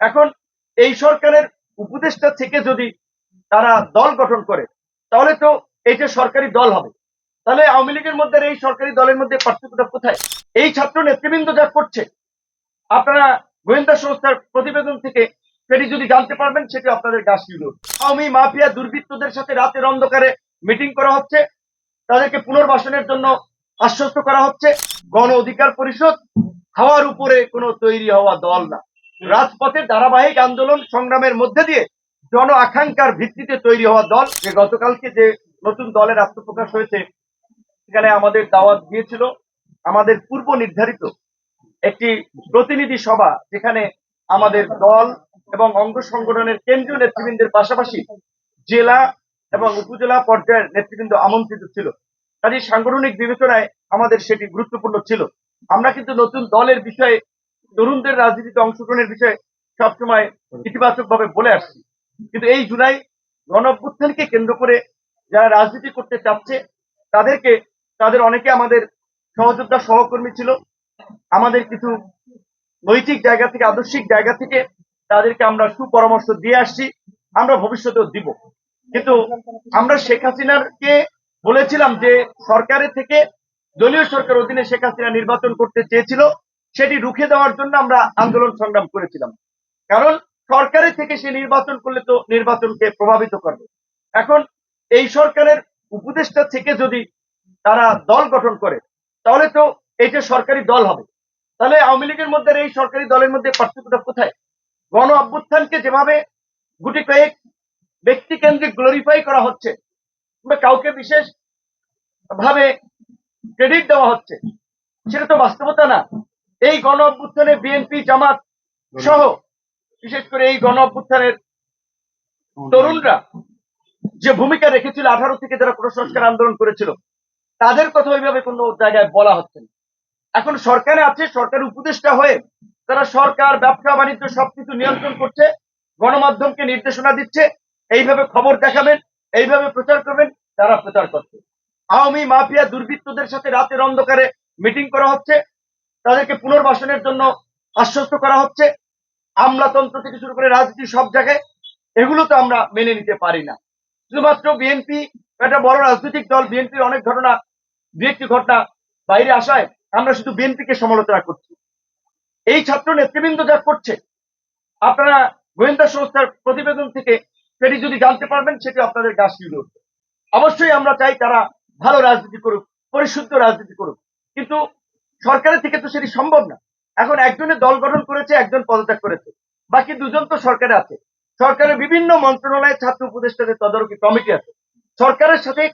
এখন এই সরকারের উপদেষ্টা থেকে যদি তারা দল গঠন করে, তাহলে তো এইটা সরকারি দল হবে। তাহলে আওয়ামী লীগের মধ্যে এই সরকারি দলের মধ্যে পার্থক্যটা কোথায়? এই ছাত্র নেতৃবৃন্দ যা করছে, আপনারা গোয়েন্দা সংস্থার প্রতিবেদন থেকে সেটি যদি জানতে পারবেন, সেটি আপনাদের গাছ আওয়ামী মাফিয়া দুর্বৃত্তদের সাথে রাতের অন্ধকারে মিটিং করা হচ্ছে, তাদেরকে পুনর্বাসনের জন্য আশ্বস্ত করা হচ্ছে। গণ অধিকার পরিষদ হাওয়ার উপরে কোনো তৈরি হওয়া দল না। রাজপথে ধারাবাহিক আন্দোলন সংগ্রামের মধ্যে দিয়ে জন আকাঙ্ক্ষার ভিত্তিতে তৈরি হওয়া দল, যে গতকালকে যে নতুন দলের আত্মপ্রকাশ হয়েছে, সেখানে আমাদের দাওয়াত দিয়েছিল। আমাদের পূর্ব নির্ধারিত একটি প্রতিনিধি সভা, যেখানে আমাদের দল এবং অঙ্গ সংগঠনের কেন্দ্রীয় নেতৃবৃন্দের পাশাপাশি জেলা এবং উপজেলা পর্যায়ের নেতৃবৃন্দ আমন্ত্রিত ছিল। কাজে সাংগঠনিক বিবেচনায় আমাদের সেটি গুরুত্বপূর্ণ ছিল। আমরা কিন্তু নতুন দলের বিষয়ে তরুণদের রাজনীতিতে অংশগ্রহণের বিষয়ে সবসময় ইতিবাচক ভাবে বলে আসছি। কিন্তু এই জুলাই গণ কেন্দ্র করে যারা রাজনীতি করতে চাচ্ছে, তাদেরকে, তাদের অনেকে আমাদের সহযোদ্ধা সহকর্মী ছিল। আমাদের কিছু নৈতিক জায়গা থেকে, আদর্শিক জায়গা থেকে তাদেরকে আমরা সুপরামর্শ দিয়ে আসছি, আমরা ভবিষ্যতেও দিব। কিন্তু আমরা শেখ হাসিনারকে বলেছিলাম যে সরকারের থেকে, দলীয় সরকার অধীনে শেখ হাসিনা নির্বাচন করতে চেয়েছিল। সেটি রুখে দেওয়ার জন্য আমরা আন্দোলন সংগ্রাম করেছিলাম। কারণ সরকারের থেকে সে নির্বাচন করলে তো নির্বাচনকে প্রভাবিত করবে। এখন এই সরকারের উপদেষ্টা থেকে যদি তারা দল গঠন করে, তাহলে তো এটা সরকারি দল হবে, তাহলে আওয়ামী লীগের মধ্যে এই সরকারি দলের মধ্যে পার্থক্যটা কোথায়? গণ অভ্যুত্থানকে যেভাবে গুটি কয়েক ব্যক্তি কেন্দ্রিক গ্লোরিফাই করা হচ্ছে কাউকে বিশেষ ভাবে ক্রেডিট দেওয়া হচ্ছে, সেটা তো বাস্তবতা না। এই গণ অভ্যুত্থানে বিএনপি, জামাত সহ, বিশেষ করে এই গণ অভ্যুত্থানের তরুণরা যে ভূমিকা রেখেছিল আঠারো থেকে যারা প্রসংস্কার আন্দোলন করেছিল, তাদের কথা ওইভাবে কোনো জায়গায় বলা হচ্ছে না। এখন সরকারে আছে সরকার উপদেষ্টা হয়ে তারা সরকার, ব্যবসা, বাণিজ্য সবকিছু নিয়ন্ত্রণ করছে, গণমাধ্যমকে নির্দেশনা দিচ্ছে, এইভাবে খবর দেখাবেন, এইভাবে প্রচার করবেন, তারা প্রচার করছে। আওয়ামী মাফিয়া দুর্বৃত্তদের সাথে রাতের অন্ধকারে মিটিং করা হচ্ছে তাদেরকে পুনর্বাসনের জন্য আশ্বস্ত করা হচ্ছে। আমলাতন্ত্র থেকে শুরু করে রাজনীতি সব জায়গায় এগুলো তো আমরা মেনে নিতে পারি না। শুধুমাত্র বিএনপি, একটা বড় রাজনৈতিক দল, বিএনপির অনেক ঘটনা, দু একটি ঘটনা বাইরে আসায় আমরা শুধু বিএনপিকে সমালোচনা করছি। এই ছাত্র নেতৃবৃন্দ যা করছে, আপনারা গোয়েন্দা সংস্থার প্রতিবেদন থেকে সেটি যদি জানতে পারবেন সেটি আপনাদের গাছ উঠবে। অবশ্যই আমরা চাই তারা ভালো রাজনীতি করুক, পরিশুদ্ধ রাজনীতি করুক। কিন্তু সরকারের থেকে তো সেটি সম্ভব না। এখন একজনের দল গঠন করেছে, একজন পদত্যাগ করেছে। বাকি দুজন তো সরকারে আছে। সরকারের বিভিন্ন মন্ত্রণালয়ে ছাত্র উপদেষ্টাদের তদারকি কমিটি আছে। সরকারের সাথে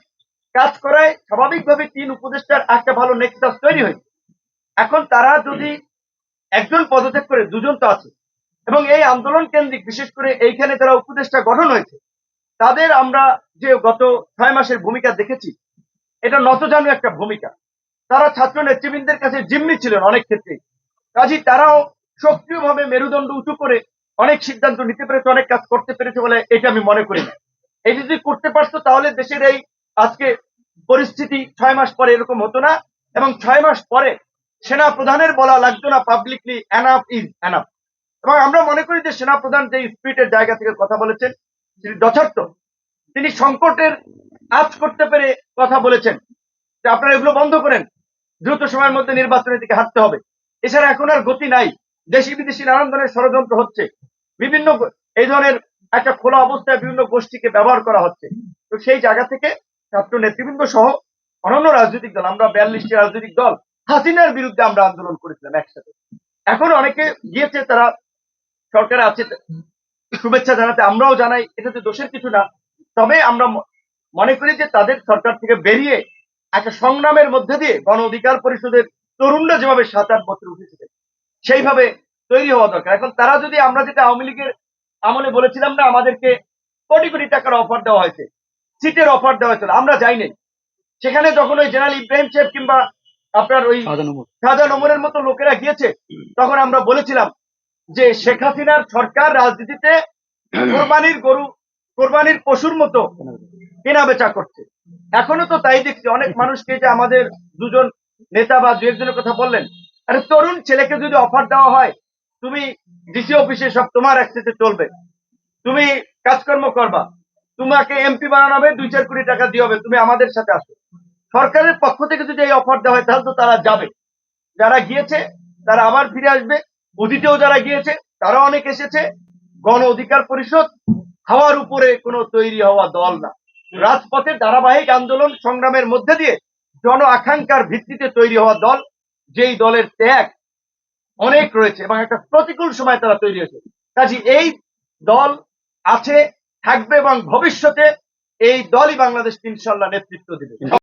কাজ করায় স্বাভাবিকভাবে তিন উপদেষ্টার একটা ভালো নেক্সাস তৈরি হয়েছে। এখন তারা যদি একজন পদত্যাগ করে, দুজন তো আছে। এবং এই আন্দোলন কেন্দ্রিক, বিশেষ করে এইখানে যারা উপদেষ্টা গঠন হয়েছে, তাদের আমরা যে গত ছয় মাসের ভূমিকা দেখেছি, এটা নতজানু একটা ভূমিকা। তারা ছাত্র নেতৃবৃন্দের কাছে জিম্মি ছিলেন অনেক ক্ষেত্রে। কাজী তারাও সক্রিয়ভাবে মেরুদণ্ড উঁচু করে অনেক সিদ্ধান্ত নিতে পেরেছে, অনেক কাজ করতে পেরেছে বলে এটা আমি মনে করি না। এই যদি করতে পারতো তাহলে দেশের এই আজকে পরিস্থিতি ছয় মাস পরে এরকম হতো না এবং ছয় মাস পরে সেনা প্রধানের বলা লাগতো না পাবলিকলি এনাফ ইজ এনাফ এবং আমরা মনে করি যে সেনা প্রধান যে স্পিরিটের জায়গা থেকে কথা বলেছেন সেটি যথার্থ। তিনি সংকটের আজ করতে পেরে কথা বলেছেন। যে আপনারা এগুলো বন্ধ করেন। দ্রুত সময়ের মধ্যে নির্বাচনের দিকে হাঁটতে হবে। এছাড়া এখন আর গতি নাই। দেশি বিদেশি নানান ধরনের ষড়যন্ত্র হচ্ছে। বিভিন্ন এই ধরনের একটা খোলা অবস্থায় বিভিন্ন গোষ্ঠীকে ব্যবহার করা হচ্ছে। তো সেই জায়গা থেকে ছাত্র নেতৃবৃন্দ সহ অন্যান্য রাজনৈতিক দল, আমরা বিয়াল্লিশটি রাজনৈতিক দল, হাসিনার বিরুদ্ধে আমরা আন্দোলন করেছিলাম একসাথে। এখন অনেকে গিয়েছে, তারা সরকারে আছে, শুভেচ্ছা জানাতে, আমরাও জানাই এটাতে দোষের কিছু না। তবে আমরা মনে করি যে তাদের সরকার থেকে বেরিয়ে একটা সংগ্রামের মধ্যে দিয়ে গণ অধিকার পরিষদের তরুণরা যেভাবে সাত আট বছর উঠেছিলেন সেইভাবে তৈরি হওয়া দরকার। এখন তারা যদি আমরা যেটা আওয়ামী লীগের আমলে বলেছিলাম না আমাদেরকে কোটি কোটি টাকার অফার দেওয়া হয়েছে সিটের অফার দেওয়া হয়েছিল আমরা যাই নাই। সেখানে যখন ওই জেনারেল ইব্রাহিম সাহেব কিংবা আপনার ওই শাহজাহান ওমরের মতো লোকেরা গিয়েছে তখন আমরা বলেছিলাম যে শেখ হাসিনার সরকার রাজনীতিতে কোরবানির গরু কোরবানির পশুর মতো কেনা বেচা করছে। এখনও তো তাই দেখছি, অনেক মানুষকে যে আমাদের দুজন নেতা বা দু একজনের কথা বললেন, আরে তরুণ ছেলেকে যদি অফার দেওয়া হয়, তুমি ডিসি অফিসে সব তোমার অ্যাক্সেসে চলবে। তুমি কাজকর্ম করবা, তোমাকে এমপি বানানো হবে দুই চার কোটি টাকা দিয়ে হবে, তুমি আমাদের সাথে আসো। সরকারের পক্ষ থেকে যদি এই অফার দেওয়া হয়, তাহলে তো তারা যাবে। যারা গিয়েছে, তারা আবার ফিরে আসবে। অতীতেও যারা গিয়েছে তারা অনেক এসেছে। গণ অধিকার পরিষদ, হাওয়ার উপরে কোনো তৈরি হওয়া দল না। রাজপথে ধারাবাহিক আন্দোলন সংগ্রামের মধ্যে দিয়ে জন আকাঙ্ক্ষার ভিত্তিতে তৈরি হওয়া দল, যেই দলের ত্যাগ অনেক রয়েছে এবং একটা প্রতিকূল সময় তারা তৈরি হয়েছে। কাজে এই দল আছে, থাকবে এবং ভবিষ্যতে এই দলই বাংলাদেশ ইনশাল্লাহ নেতৃত্ব দিবে।